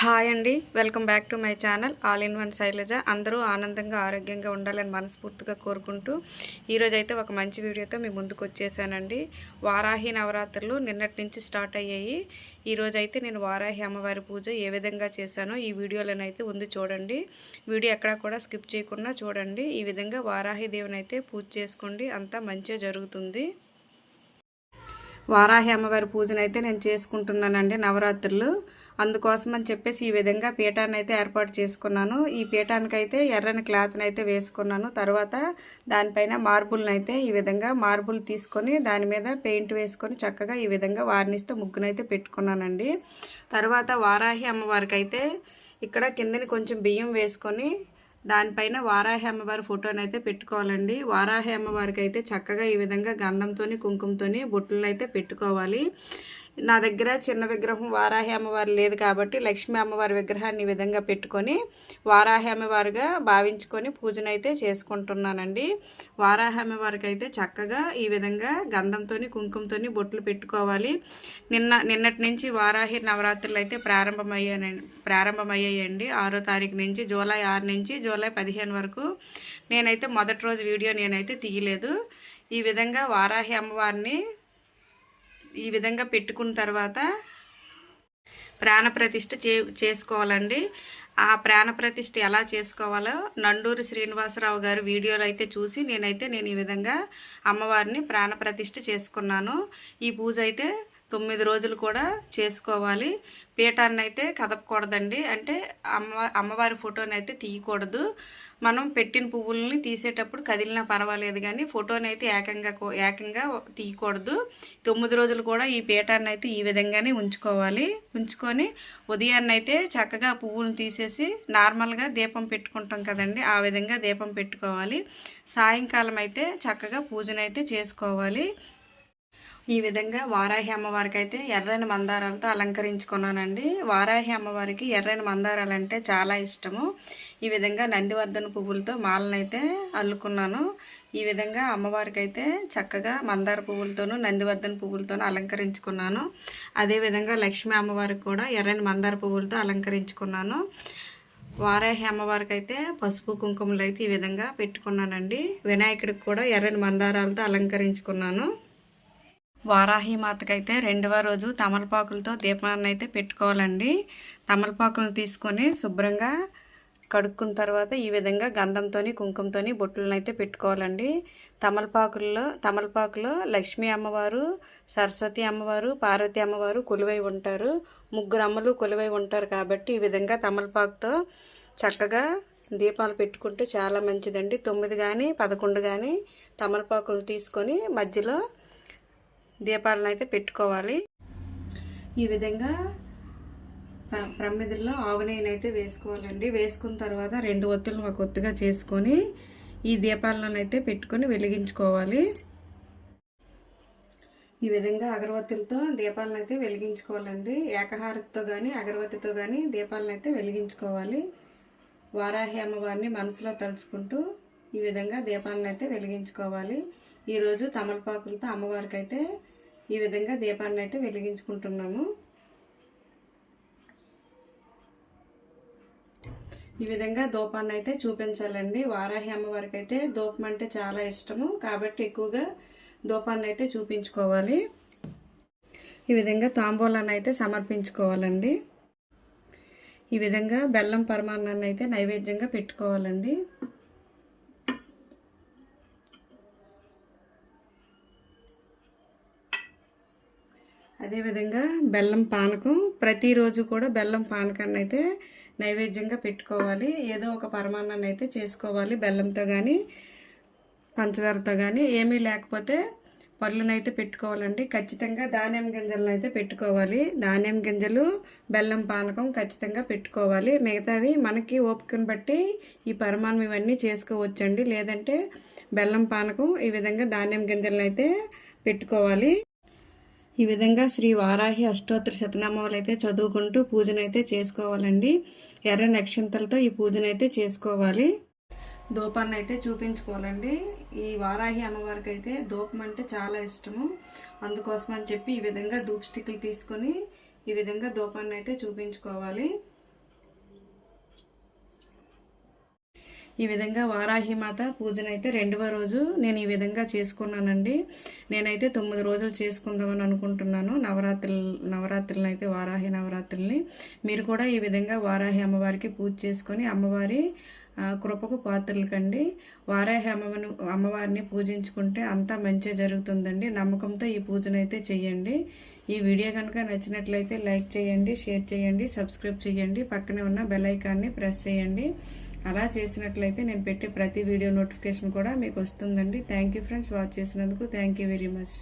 Hi అండి. Welcome back to my channel all in one Shailaja. అందరూ ఆనందంగా ఆరోగ్యంగా ఉండాలని మనస్ఫూర్తిగా కోరుకుంటూ ఈరోజు అయితే ఒక మంచి వీడియోతో మీ ముందుకు వచ్చేసానండి. వారాహి నవరాత్రులు నిన్నటి నుంచి స్టార్ట్ అయ్యాయి. ఈరోజు అయితే నేను వారాహి అమ్మవారి పూజ ఏ విధంగా చేశానో ఈ వీడియోలోనైతే ఉంది చూడండి. వీడియో ఎక్కడా కూడా స్కిప్ చేయకుండా చూడండి. ఈ విధంగా వారాహి దేవుని అయితే పూజ చేసుకోండి. అంతా మంచిగా జరుగుతుంది. వారాహి అమ్మవారి పూజనైతే నేను చేసుకుంటున్నానండి నవరాత్రులు. అందుకోసం అని చెప్పేసి ఈ విధంగా పీఠాన్ని అయితే ఏర్పాటు చేసుకున్నాను. ఈ పీఠానికైతే ఎర్రని క్లాత్ని అయితే వేసుకున్నాను. తర్వాత దానిపైన మార్బుల్ని అయితే ఈ విధంగా మార్బుల్ తీసుకొని దాని మీద పెయింట్ వేసుకొని చక్కగా ఈ విధంగా వార్నిస్తో ముగ్గునైతే పెట్టుకున్నానండి. తర్వాత వారాహి అమ్మవారికి అయితే ఇక్కడ కిందని కొంచెం బియ్యం వేసుకొని దానిపైన వారాహి అమ్మవారి ఫోటోని అయితే పెట్టుకోవాలండి. వారాహి అమ్మవారికి అయితే చక్కగా ఈ విధంగా గంధంతోని కుంకుమతోని బొట్టులను అయితే పెట్టుకోవాలి. నా దగ్గర చిన్న విగ్రహం వారాహి అమ్మవారు లేదు కాబట్టి లక్ష్మీ అమ్మవారి విగ్రహాన్ని ఈ విధంగా పెట్టుకొని వారాహి అమ్మవారిగా భావించుకొని పూజనైతే చేసుకుంటున్నానండి. వారాహి అమ్మవారికి అయితే చక్కగా ఈ విధంగా గంధంతోని కుంకుమతో బొట్లు పెట్టుకోవాలి. నిన్న నిన్నటి నుంచి వారాహి నవరాత్రులు అయితే ప్రారంభమయ్యానండి ప్రారంభమయ్యాయండి. ఆరో తారీఖు నుంచి జూలై ఆరు నుంచి జూలై పదిహేను వరకు నేనైతే మొదటి రోజు వీడియో నేనైతే తీయలేదు. ఈ విధంగా వారాహి అమ్మవారిని ఈ విధంగా పెట్టుకున్న తర్వాత ప్రాణప్రతిష్ఠ చే చేసుకోవాలండి. ఆ ప్రాణప్రతిష్ఠ ఎలా చేసుకోవాలో నండూరు శ్రీనివాసరావు గారు వీడియోలు అయితే చూసి నేనైతే నేను ఈ విధంగా అమ్మవారిని ప్రాణప్రతిష్ఠ చేసుకున్నాను. ఈ పూజ అయితే తొమ్మిది రోజులు కూడా చేసుకోవాలి. పీఠాన్ని అయితే కదపకూడదండి. అంటే అమ్మ అమ్మవారి ఫోటోని అయితే తీయకూడదు. మనం పెట్టిన పువ్వుల్ని తీసేటప్పుడు కదిలినా పర్వాలేదు కానీ ఫోటోని అయితే ఏకంగా ఏకంగా తీయకూడదు. తొమ్మిది రోజులు కూడా ఈ పీఠాన్ని అయితే ఈ విధంగానే ఉంచుకోవాలి. ఉంచుకొని ఉదయాన్నే అయితే చక్కగా పువ్వులను తీసేసి నార్మల్గా దీపం పెట్టుకుంటాం కదండి ఆ విధంగా దీపం పెట్టుకోవాలి. సాయంకాలం అయితే చక్కగా పూజనైతే చేసుకోవాలి. ఈ విధంగా వారాహి అమ్మవారికి అయితే ఎర్రని మందారాలతో అలంకరించుకున్నానండి. వారాహి అమ్మవారికి ఎర్రని మందారాలు అంటే చాలా ఇష్టము. ఈ విధంగా నందివర్ధన పువ్వులతో మాలనైతే అల్లుకున్నాను. ఈ విధంగా అమ్మవారికి అయితే చక్కగా మందార పువ్వులతోనూ నందివర్ధన పువ్వులతోనూ అలంకరించుకున్నాను. అదేవిధంగా లక్ష్మీ అమ్మవారికి కూడా ఎర్రని మందార పువ్వులతో అలంకరించుకున్నాను. వారాహి అమ్మవారికి అయితే పసుపు కుంకుమలు అయితే ఈ విధంగా పెట్టుకున్నానండి. వినాయకుడికి కూడా ఎర్రని మందారాలతో అలంకరించుకున్నాను. వారాహి మాతకైతే రెండవ రోజు తమలపాకులతో దీపాన్ని అయితే పెట్టుకోవాలండి. తమలపాకులను తీసుకొని శుభ్రంగా కడుక్కున్న తర్వాత ఈ విధంగా గంధంతో కుంకుమతోని బొట్టులను అయితే పెట్టుకోవాలండి. తమలపాకుల్లో తమలపాకులో లక్ష్మీ అమ్మవారు సరస్వతి అమ్మవారు పార్వతి అమ్మవారు కొలువై ఉంటారు. ముగ్గురు అమ్మలు కొలువై ఉంటారు కాబట్టి ఈ విధంగా తమలపాకుతో చక్కగా దీపాలు పెట్టుకుంటే చాలా మంచిదండి. తొమ్మిది కానీ పదకొండు కానీ తమలపాకులు తీసుకొని మధ్యలో దీపాలను అయితే పెట్టుకోవాలి. ఈ విధంగా ప్రమిదిలో ఆవు నెయ్యిని అయితే వేసుకోవాలండి. వేసుకున్న తర్వాత రెండు ఒత్తులను ఒక ఒత్తుగా చేసుకొని ఈ దీపాలను అయితే పెట్టుకొని వెలిగించుకోవాలి. ఈ విధంగా అగరవత్తులతో దీపాలను అయితే వెలిగించుకోవాలండి. ఏకహారతితో కానీ అగరవత్తితో కానీ దీపాలను అయితే వెలిగించుకోవాలి. వారాహి అమ్మవారిని మనసులో తలుచుకుంటూ ఈ విధంగా దీపాలను అయితే వెలిగించుకోవాలి ఈరోజు తమలపాకులతో అమ్మవారికి అయితే ఈ విధంగా దీపాన్ని అయితే వెలిగించుకుంటున్నాము. ఈ విధంగా దూపాన్ని అయితే చూపించాలండి. వారాహి అమ్మవారికి అయితే దూపం అంటే చాలా ఇష్టము. కాబట్టి ఎక్కువగా దూపాన్ని అయితే చూపించుకోవాలి. ఈ విధంగా తాంబూలాన్ని అయితే సమర్పించుకోవాలండి. ఈ విధంగా బెల్లం పరమాన్నాన్ని అయితే నైవేద్యంగా పెట్టుకోవాలండి. అదేవిధంగా బెల్లం పానకం. ప్రతిరోజు కూడా బెల్లం పానకాన్ని అయితే నైవేద్యంగా పెట్టుకోవాలి. ఏదో ఒక పరమాన్నాన్ని అయితే చేసుకోవాలి. బెల్లంతో కానీ పంచదారతో కానీ ఏమీ లేకపోతే పళ్ళునైతే పెట్టుకోవాలండి. ఖచ్చితంగా ధాన్యం గింజలను అయితే పెట్టుకోవాలి. ధాన్యం గింజలు బెల్లం పానకం ఖచ్చితంగా పెట్టుకోవాలి. మిగతావి మనకి ఓపికను బట్టి ఈ పరమాన్నం ఇవన్నీ చేసుకోవచ్చండి. లేదంటే బెల్లం పానకం ఈ విధంగా ధాన్యం గింజలను అయితే పెట్టుకోవాలి. ఈ విధంగా శ్రీ వారాహి అష్టోత్తర శతనామాలు అయితే చదువుకుంటూ పూజనైతే చేసుకోవాలండి. ఎర్ర నక్షంతలతో ఈ పూజనైతే చేసుకోవాలి. దూపాన్ని అయితే చూపించుకోవాలండి. ఈ వారాహి అమ్మవారికి అయితే దూపం అంటే చాలా ఇష్టము. అందుకోసం అని చెప్పి ఈ విధంగా దూప్ స్టిక్లు తీసుకొని ఈ విధంగా దూపాన్ని అయితే చూపించుకోవాలి. ఈ విధంగా వారాహి మాత పూజనైతే రెండవ రోజు నేను ఈ విధంగా చేసుకున్నానండి. నేనైతే తొమ్మిది రోజులు చేసుకుందామని అనుకుంటున్నాను. నవరాత్రులు నవరాత్రులను అయితే వారాహి నవరాత్రుల్ని. మీరు కూడా ఈ విధంగా వారాహి అమ్మవారికి పూజ చేసుకొని అమ్మవారి కృపకు పాత్రలు కండి వారాహి అమ్మవారిని అమ్మవారిని పూజించుకుంటే అంతా మంచిగా జరుగుతుందండి. నమ్మకంతో ఈ పూజనైతే చేయండి ఈ వీడియో కనుక నచ్చినట్లయితే లైక్ చేయండి షేర్ చేయండి సబ్స్క్రైబ్ చేయండి. పక్కనే ఉన్న బెల్ ఐకాన్ని ప్రెస్ చేయండి. అలా చేసినట్లయితే నేను పెట్టే ప్రతి వీడియో నోటిఫికేషన్ కూడా మీకు వస్తుందండి. థ్యాంక్ యూ ఫ్రెండ్స్ వాచ్ చేసినందుకు థ్యాంక్ యూ వెరీ మచ్.